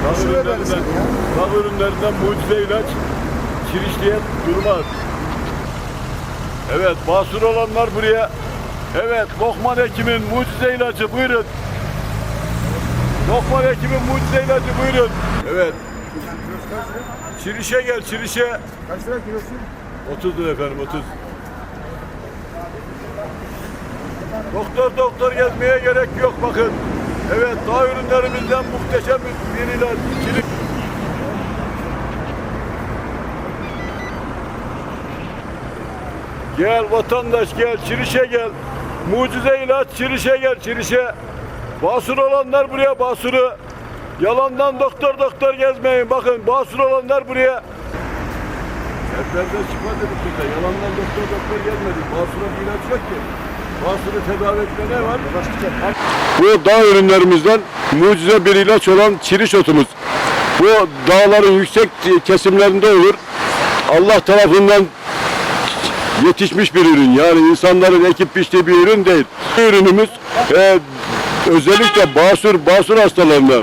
Şuraya ürünlerinden, dağ ürünlerinden mucize ilaç kirişleyen durmaz. Evet, basur olanlar buraya. Evet, Lokman Hekim'in mucize ilacı buyurun. Lokman Hekim'in mucize ilacı buyurun. Evet, çirişe gel, çirişe. Kaç lira kilosu? 30 lira efendim 30. Doktor doktor gezmeye gerek yok bakın. Evet dağ ürünlerimizden muhteşem bir, ilaç. Çirik. Gel vatandaş gel, çirişe gel. Mucize ilaç çirişe gel, çirişe. Basur olanlar buraya basuru. Yalandan doktor doktor gezmeyin. Bakın basur olanlar buraya. Evvelden çıkma dedik burada. Yalandan doktor doktor gelmedik. Basura bir ilaç yok ki. Basuru tedavi etme ne var? Bu dağ ürünlerimizden mucize bir ilaç olan çiriş otumuz. Bu dağların yüksek kesimlerinde olur. Allah tarafından yetişmiş bir ürün. Yani insanların ekip biçtiği bir ürün değil. Bu ürünümüz e, özellikle basur, basur hastalarına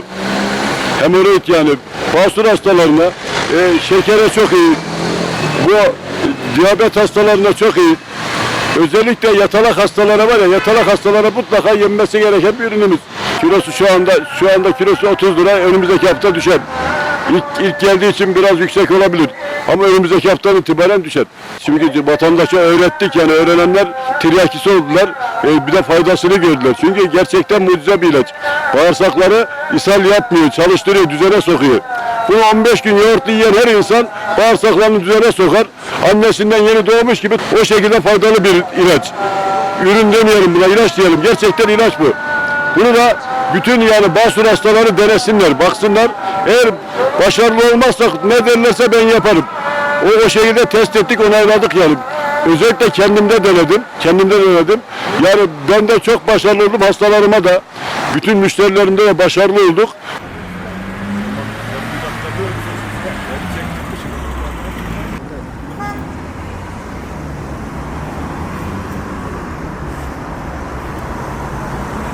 hemoroid yani basur hastalarına e, şekere çok iyi. Bu diyabet hastalarına çok iyi. Özellikle yatalak hastalara var ya yatalak hastalara mutlaka yenmesi gereken bir ürünümüz. Kilosu şu anda şu anda kilosu 30 lira önümüzdeki hafta düşer. İlk, ilk geldiği için biraz yüksek olabilir. Ama önümüzdeki haftadan itibaren düşer. Çünkü vatandaşa öğrettik yani öğrenenler tiryakisi oldular. E, bir de faydasını gördüler. Çünkü gerçekten mucize bir ilaç. Bağırsakları ishal yapmıyor, çalıştırıyor, düzene sokuyor. Bunu 15 gün yoğurt yiyen her insan bağırsaklarını düzene sokar. Annesinden yeni doğmuş gibi o şekilde faydalı bir ilaç. Ürün demeyelim buna ilaç diyelim. Gerçekten ilaç bu. Bunu da bütün yani basur hastaları denesinler, baksınlar. Eğer başarılı olmazsak ne derlerse ben yaparım. O, o şekilde test ettik, onayladık yani. Özellikle kendimde denedim. Kendimde denedim. Yani ben de çok başarılı oldum. Hastalarıma da, bütün müşterilerimde de başarılı olduk.